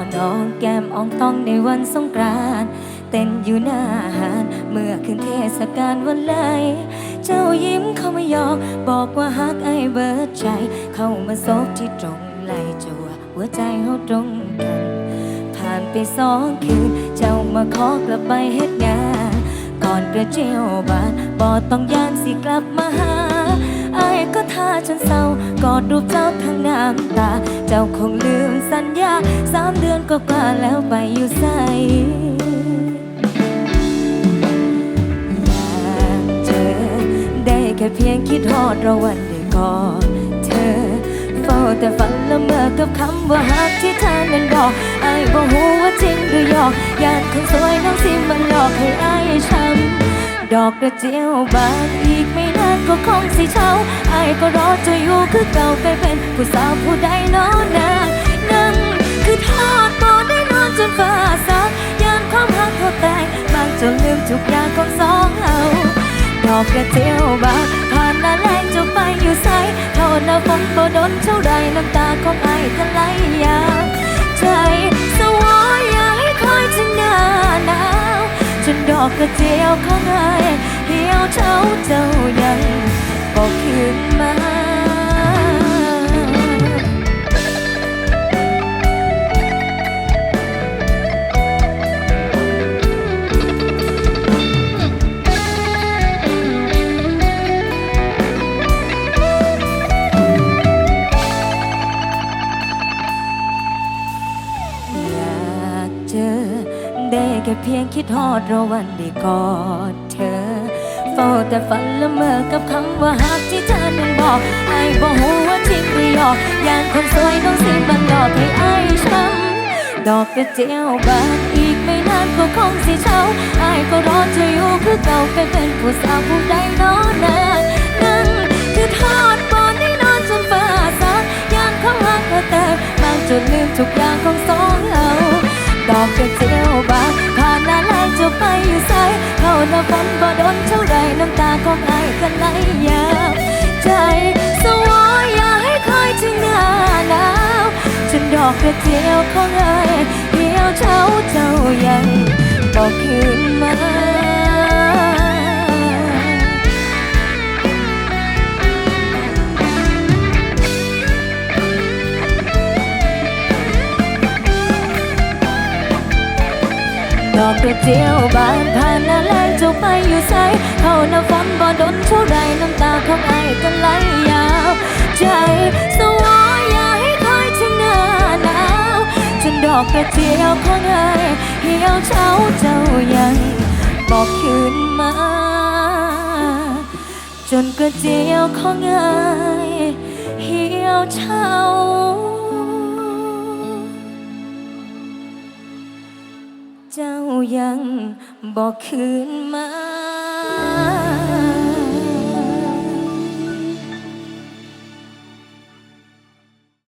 อน้องแก้มอ่องต้องในวันสงกรานต์เต้นอยู่หน้าหาดเมื่อคืนเทศกาลวันไหลเจ้ายิ้มเข้ามาหยอกบอกว่าฮักไอ้เบิดใจ เข้ามาซบที่ตรงไหลจัวหัวใจเฮาตรงกัน ผ่านไปสองคืน เจ้ามาขอกลับไปเฮ็ดงาน ก่อนกระเจียวบานบอต้องยานสิกลับมาหาายก็ท่าฉันเศร้ากอดรูปเจ้าทั้งน้ำตา เจ้าคงลืมสัญญาสามเดือนก็กว่าแล้วไปอยู่ใสอยากเจอ ได้แค่เพียงคิดฮอดเราวันได้กอดเธอ เฝ้าแต่ฝันละเมอกับคำว่าฮักที่เธอนั้นบอกไอ้บ่ฮู้ว่าจริงหรือหยอกยานคนสวยน้องสิมันหลอกให้ไอ้ายช้ำดอกกระเจียวบานอีก ก็คงสิเช้าอายก็รอจะอยู่คือเก่าไปเป็นผู้สาวผู้ใดน้อนานั่นคือทอดบ่ได้นอนจนฟ้าสางยานความรักเขาแตกบางจนลืมทุกอย่างของสองเราดอกกระเจียวบานผ่านหน้าแรงจะไปอยู่ไสเท่าหน้าฝนบ่โดนเท่าไรน้ำตาของอายก็ไหลยาใจสวอยอยากให้คอยถึงหน้าหนาวจนดอกกระเจียวของอายเหี่ยวเท่าเจ้ แค่เพียงคิดฮอดเราวันได้กอดเธอ เฝ้าแต่ฝันละเมอกับคำว่าฮักที่เธอนั้นบอกไอ้บ่หูว่าจริงหรือหลอกอย่างคนสวยน้องสิบันดอกให้ไอ้ช้ำดอกกระเจียวบานอีกไม่นานก็คงสิเช้าไอ้ก็รอจะอยู่คือเก่าไปเป็นผู้สาวผู้ใดน้อง ผ่านหน้าแรงจะไปอยู่ไสเข้าหน้าฝนบ่โดนเท่าไรน้ำตาของไอ้ก็ไหลยาวใจสวอยอยากให้คอยถึงหน้าหนาวจนดอกกระเจียวของไอ้เหี่ยวเช้าเจ้ายังบอกคืนมา ดอกกระเจียวบานผ่านหน้าแรงจะไปอยู่ไสเข้าหน้าฝนบ่ดนเท่าไรน้ำตาของไอ้ก็ไหลยาว ใจสวอยอยาให้คอยถึงหน้าหนาวจนดอกกระเจียวของไอ้เหี่ยวเช้าเจ้ายังบอกคืนมา จนกระเจียวของไอ้เหี่ยวเช้า ยังบอกคืนมา